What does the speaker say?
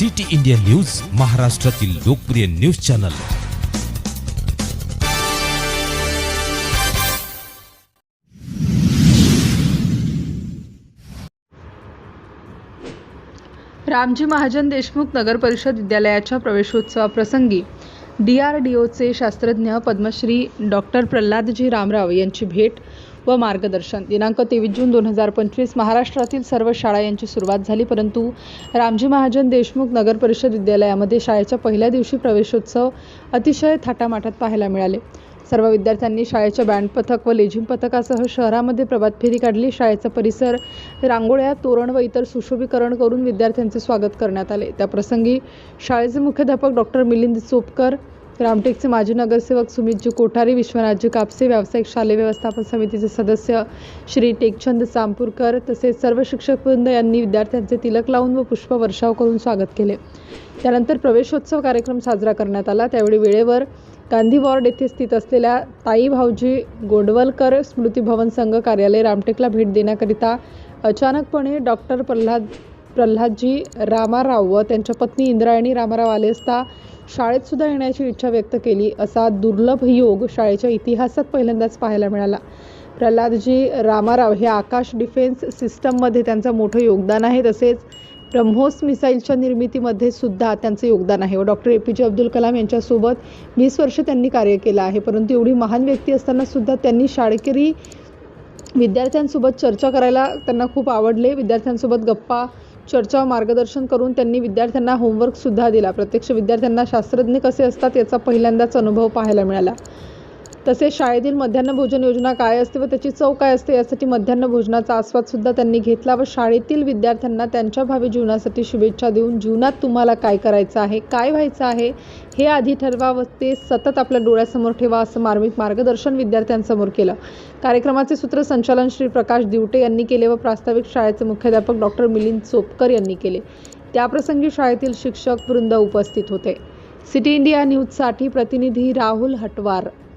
City India news महाराष्ट्रातील लोकप्रिय news channel. Ramji Mahajan Deshmukh नगर परिषद विद्यालयाच्या प्रवेशोत्सवाप्रसंगी डी आर डी ओचे शास्त्रज्ञ पद्मश्री डॉक्टर प्रल्हादजी रामराव यांची भेट व मार्गदर्शन. दिनांक तेवीस जून दोन हजार पंचवीस महाराष्ट्रातील सर्व शाळा यांची सुरुवात झाली परंतु रामजी महाजन देशमुख नगर परिषद विद्यालयामध्ये शाळेच्या पहिल्या दिवशी प्रवेशोत्सव अतिशय थाटामाटात पाहायला मिळाले. सर्व विद्यार्थ्यांनी शाळेच्या बँड पथक व लेझिम पथकासह शहरामध्ये प्रभात फेरी काढली. शाळेचा परिसर रांगोळ्या तोरण व इतर सुशोभीकरण करून विद्यार्थ्यांचे स्वागत करण्यात आले. त्याप्रसंगी शाळेचे मुख्याध्यापक डॉक्टर मिलिंद चोपकर रामटेकचे माजी नगरसेवक सुमितजी कोठारी विश्वनाथजी कापसे व्यावसायिक शालेय व्यवस्थापन समितीचे सदस्य श्री टेकचंद चांपूरकर तसेच सर्व शिक्षकवृंद यांनी विद्यार्थ्यांचे तिलक लावून व पुष्प वर्षाव करून स्वागत केले. त्यानंतर प्रवेशोत्सव कार्यक्रम साजरा करण्यात आला. त्यावेळी वेळेवर गांधी वॉर्ड येथे स्थित असलेल्या ताई भाऊजी गोंडवलकर स्मृती भवन संघ कार्यालय रामटेकला भेट देण्याकरिता अचानकपणे डॉक्टर प्रल्हाद प्रल्हादजी रामाराव व त्यांच्या पत्नी इंद्रायणी रामाराव आले असता शाळेत सुद्धा येण्याची इच्छा व्यक्त केली असा दुर्लभ योग शाळेच्या इतिहासात पहिल्यांदाच पाहायला मिळाला. प्रल्हादजी रामाराव हे आकाश डिफेन्स सिस्टममध्ये त्यांचं मोठं योगदान आहे तसेच ब्रह्मोस मिसाईलच्या निर्मितीमध्ये सुद्धा त्यांचं योगदान आहे. व डॉक्टर ए पी जे अब्दुल कलाम यांच्यासोबत वीस वर्ष त्यांनी कार्य केलं आहे. परंतु एवढी महान व्यक्ती असताना सुद्धा त्यांनी शाळकरी विद्यार्थ्यांसोबत चर्चा करायला त्यांना खूप आवडले. विद्यार्थ्यांसोबत गप्पा चर्चा मार्गदर्शन करून त्यांनी विद्यार्थ्यांना होमवर्कसुद्धा दिला. प्रत्यक्ष विद्यार्थ्यांना शास्त्रज्ञ कसे असतात याचा पहिल्यांदाच अनुभव पाहायला मिळाला. तसेच शाळेतील मध्यान्ह भोजन योजना काय असते व त्याची चव काय असते यासाठी मध्यान्ह भोजनाचा आस्वादसुद्धा त्यांनी घेतला व शाळेतील विद्यार्थ्यांना त्यांच्या भावी जीवनासाठी शुभेच्छा देऊन जीवनात तुम्हाला काय करायचं आहे काय व्हायचं आहे हे आधी ठरवा व ते सतत आपल्या डोळ्यासमोर ठेवा असं मार्मिक मार्गदर्शन विद्यार्थ्यांसमोर केलं. कार्यक्रमाचे सूत्रसंचालन श्री प्रकाश दिवटे यांनी केले व प्रास्ताविक शाळेचे मुख्याध्यापक डॉक्टर मिलिंद चोपकर यांनी केले. त्याप्रसंगी शाळेतील शिक्षक वृंद उपस्थित होते. सिटी इंडिया न्यूजसाठी प्रतिनिधी राहुल हटवार.